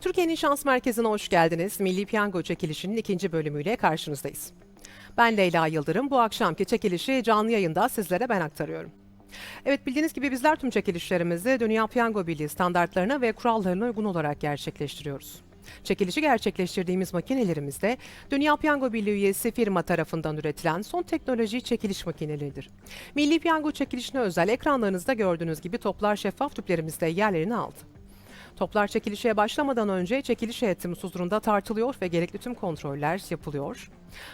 Türkiye'nin Şans Merkezi'ne hoş geldiniz. Milli Piyango çekilişinin ikinci bölümüyle karşınızdayız. Ben Leyla Yıldırım. Bu akşamki çekilişi canlı yayında sizlere ben aktarıyorum. Evet bildiğiniz gibi bizler tüm çekilişlerimizi Dünya Piyango Birliği standartlarına ve kurallarına uygun olarak gerçekleştiriyoruz. Çekilişi gerçekleştirdiğimiz makinelerimizde Dünya Piyango Birliği üyesi firma tarafından üretilen son teknoloji çekiliş makineleridir. Milli Piyango çekilişine özel ekranlarınızda gördüğünüz gibi toplar şeffaf tüplerimizde yerlerini aldı. Toplar çekilişe başlamadan önce çekiliş heyetimiz huzurunda tartılıyor ve gerekli tüm kontroller yapılıyor.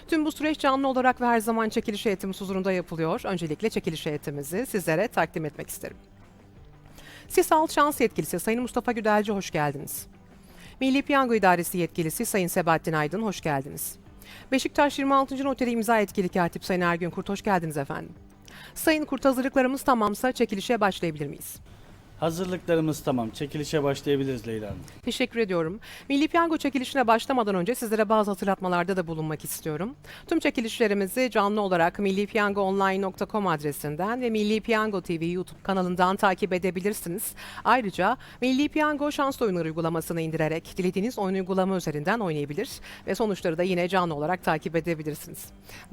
Tüm bu süreç canlı olarak ve her zaman çekiliş heyetimiz huzurunda yapılıyor. Öncelikle çekiliş heyetimizi sizlere takdim etmek isterim. Sisal Şans Yetkilisi Sayın Mustafa Güdelci hoş geldiniz. Milli Piyango İdaresi Yetkilisi Sayın Sebahattin Aydın hoş geldiniz. Beşiktaş 26. Noteri imza yetkili katip Sayın Ergün Kurt hoş geldiniz efendim. Sayın Kurt hazırlıklarımız tamamsa çekilişe başlayabilir miyiz? Hazırlıklarımız tamam. Çekilişe başlayabiliriz Leyla Hanım. Teşekkür ediyorum. Milli Piyango çekilişine başlamadan önce sizlere bazı hatırlatmalarda da bulunmak istiyorum. Tüm çekilişlerimizi canlı olarak millipiyangoonline.com adresinden ve Milli Piyango TV YouTube kanalından takip edebilirsiniz. Ayrıca Milli Piyango şans oyunları uygulamasını indirerek dilediğiniz oyun uygulama üzerinden oynayabilir ve sonuçları da yine canlı olarak takip edebilirsiniz.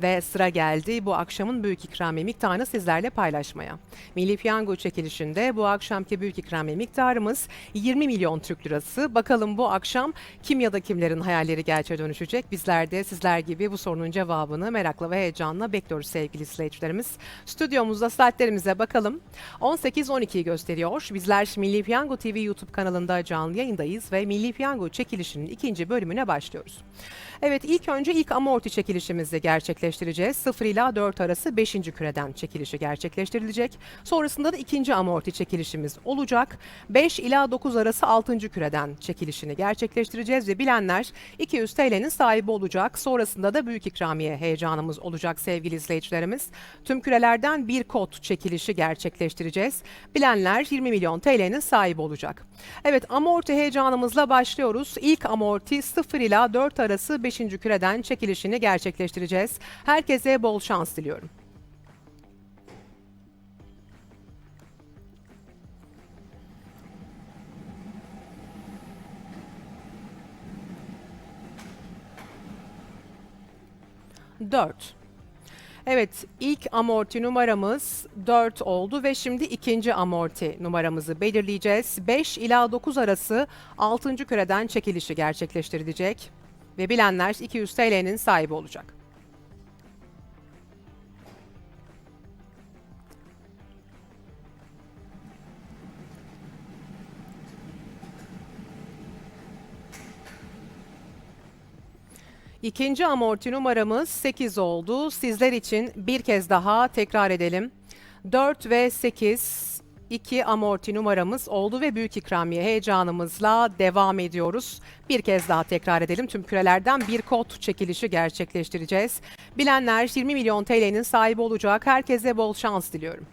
Ve sıra geldi bu akşamın büyük ikramiye miktarını sizlerle paylaşmaya. Milli Piyango çekilişinde bu akşamki büyük ikramiye miktarımız 20 milyon Türk lirası. Bakalım bu akşam kim ya da kimlerin hayalleri gerçeğe dönüşecek? Bizler de sizler gibi bu sorunun cevabını merakla ve heyecanla bekliyoruz sevgili izleyicilerimiz. Stüdyomuzda saatlerimize bakalım. 18-12'yi gösteriyor. Bizler Milli Piyango TV YouTube kanalında canlı yayındayız ve Milli Piyango çekilişinin ikinci bölümüne başlıyoruz. Evet ilk önce ilk amorti çekilişimizi gerçekleştireceğiz. 0 ila 4 arası 5. küreden çekilişi gerçekleştirilecek. Sonrasında da ikinci amorti çekilişimiz olacak. 5 ila 9 arası 6. küreden çekilişini gerçekleştireceğiz ve bilenler 200 TL'nin sahibi olacak. Sonrasında da büyük ikramiye heyecanımız olacak sevgili izleyicilerimiz. Tüm kürelerden bir kod çekilişi gerçekleştireceğiz. Bilenler 20 milyon TL'nin sahibi olacak. Evet amorti heyecanımızla başlıyoruz. İlk amorti 0 ila 4 arası 5. küreden çekilişini gerçekleştireceğiz. Herkese bol şans diliyorum. Dört. Evet, ilk amorti numaramız 4 oldu ve şimdi ikinci amorti numaramızı belirleyeceğiz. 5 ila 9 arası 6. küreden çekilişi gerçekleştirilecek ve bilenler 200 TL'nin sahibi olacak. İkinci amorti numaramız 8 oldu. Sizler için bir kez daha tekrar edelim. 4 ve 8 iki amorti numaramız oldu ve büyük ikramiye heyecanımızla devam ediyoruz. Bir kez daha tekrar edelim. Tüm kürelerden bir kod çekilişi gerçekleştireceğiz. Bilenler 20 milyon TL'nin sahibi olacak. Herkese bol şans diliyorum.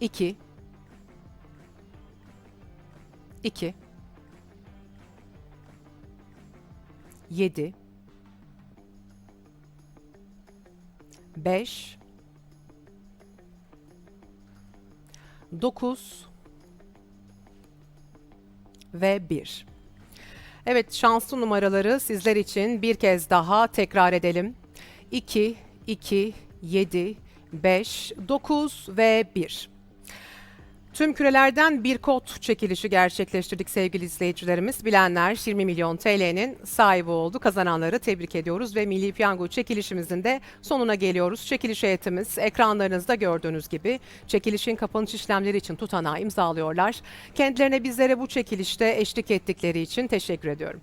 İki. İki. Yedi. Beş. Dokuz. Ve bir. Evet şanslı numaraları sizler için bir kez daha tekrar edelim. 2, 2, 7, 5, 9 ve 1. Tüm kürelerden bir kod çekilişi gerçekleştirdik sevgili izleyicilerimiz. Bilenler 20 milyon TL'nin sahibi oldu. Kazananları tebrik ediyoruz ve Milli Piyango çekilişimizin de sonuna geliyoruz. Çekiliş heyetimiz ekranlarınızda gördüğünüz gibi çekilişin kapanış işlemleri için tutanağı imzalıyorlar. Kendilerine bizlere bu çekilişte eşlik ettikleri için teşekkür ediyorum.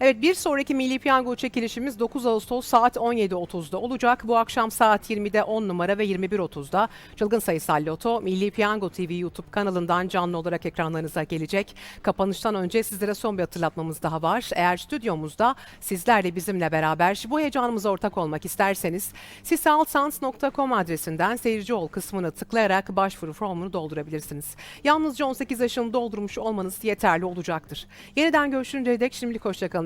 Evet bir sonraki Milli Piyango çekilişimiz 9 Ağustos saat 17.30'da olacak. Bu akşam saat 20'de 10 numara ve 21.30'da Çılgın Sayısal Loto Milli Piyango TV YouTube kanalından canlı olarak ekranlarınıza gelecek. Kapanıştan önce sizlere son bir hatırlatmamız daha var. Eğer stüdyomuzda sizler de bizimle beraber bu heyecanımıza ortak olmak isterseniz sisalsans.com adresinden seyirci ol kısmını tıklayarak başvuru formunu doldurabilirsiniz. Yalnızca 18 yaşını doldurmuş olmanız yeterli olacaktır. Yeniden görüşünceye dek şimdilik hoşçakalın